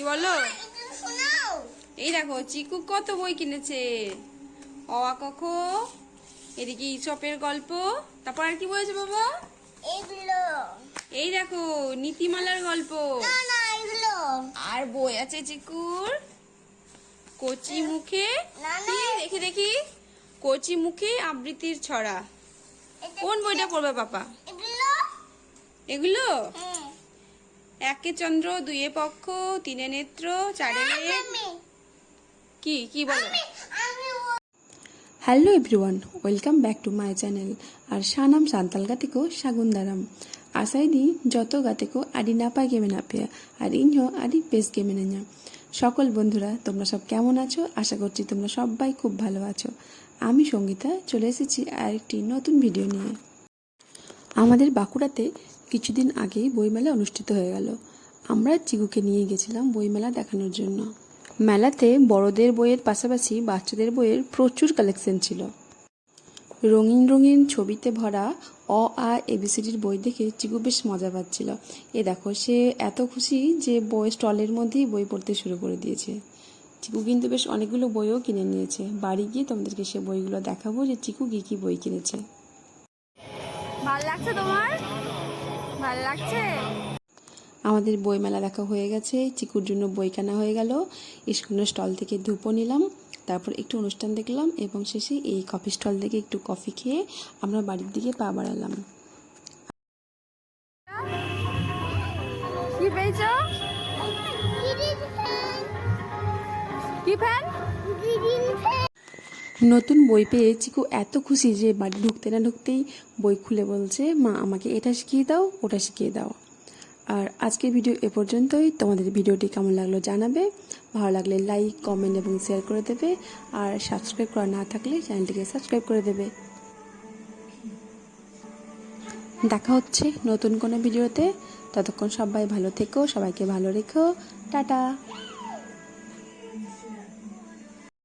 কি বলো? এই দেখো চিকু কত বই কিনেছে? অ আ ক খ এদিকে ইসপের গল্প তারপর আর কি বলেছে বাবা? এই দেখো নীতিমালার গল্প। আর বই আছে চিকুর। কচি মুখে না, দেখি দেখি। কচি মুখে আবৃত্তির ছড়া। কোন বইটা পড়বে পাপা এগুলো? এগুলো? হ্যাঁ একে চন্দ্র দুয়ে পক্ষ তিনে নেত্র চারে কি কি বলো? Hello everyone welcome back to my channel আর সানাম সান্তাল গাতেকো সাগুন্দারাম। আসাইদি যত গাতেকো আডি না পাই গেমে না পেয়া আর ইনহো আডি বেশ গেমে না সকল বন্ধুরা তোমরা সব কেমন আছো? আশা করছি তোমরা সবাই খুব ভালো আছো। আমি সঙ্গীতা চলে এসেছি আরেকটি নতুন ভিডিও নিয়ে। আমাদের বাঁকুড়াতে কিছুদিন আগেই বইমেলা অনুষ্ঠিত হয়ে গেল। আমরা চিকুকে নিয়ে গেছিলাম বইমেলা দেখানোর জন্য। মেলাতে বড়দের বইয়ের পাশাপাশি বাচ্চাদের বইয়ের প্রচুর কালেকশন ছিল। রঙিন রঙিন ছবিতে ভরা অ, আ এবিসিডির বই দেখে চিকু বেশ মজা পাচ্ছিল। এ দেখো, সে এত খুশি যে বই স্টলের মধ্যেই বই পড়তে শুরু করে দিয়েছে। চিকু কিন্তু বেশ অনেকগুলো বইও কিনে নিয়েছে। বাড়ি গিয়ে তোমাদেরকে সে বইগুলো দেখাবো যে চিকু কী কী বই কিনেছে। ভালো লাগছে তোমার? ভালো লাগছে? আমাদের বইমেলা দেখা হয়ে গেছে চিকুর জন্য বই কেনা হয়ে গেল। স্কুলের স্টল থেকে ধূপও নিলাম তারপর একটু অনুষ্ঠান দেখলাম এবং শেষে এই কফি স্টল থেকে একটু কফি খেয়ে আমরা বাড়ির দিকে পা বাড়ালাম। কি পেয়েছ? কি ফ্যান নতুন বই পেয়ে চিকু এত খুশি যে বাড়ি ঢুকতে না ঢুকতেই বই খুলে বলছে, মা, আমাকে এটা শিখিয়ে দাও, ওটা শিখিয়ে দাও। আর আজকের ভিডিও এ পর্যন্তই। তোমাদের ভিডিওটি কেমন লাগল জানাবে। ভালো লাগলে লাইক, কমেন্ট এবং শেয়ার করে দেবে। আর সাবস্ক্রাইব করা না থাকলে চ্যানেলটিকে সাবস্ক্রাইব করে দেবে। দেখা হচ্ছে নতুন কোনো ভিডিওতে। ততক্ষণ সবাই ভালো থেকো, সবাইকে ভালো রেখো। টাটা।